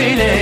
böyle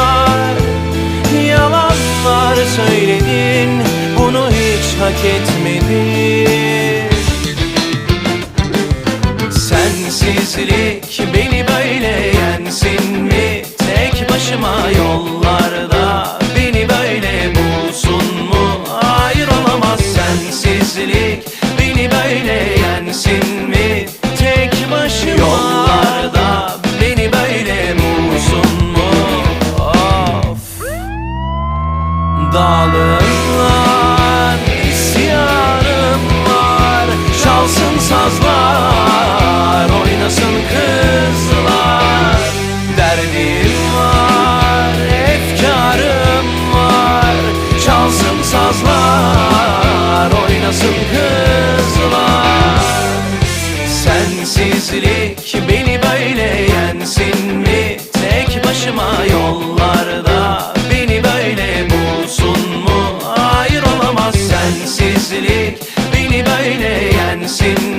yollarda beni böyle bulsun mu? Hayır olamaz sensizlik beni böyle yensin mi? Tek başıma yollarda beni böyle bulsun mu? Of Dağlarlar, isyanım var Çalsın sazlar, oynasın kızlar sazlar oynasın kızlar Sensizlik beni böyle yensin mi? Tek başıma yollarda beni böyle bulsun mu? Hayır olamaz sensizlik beni böyle yensin mi?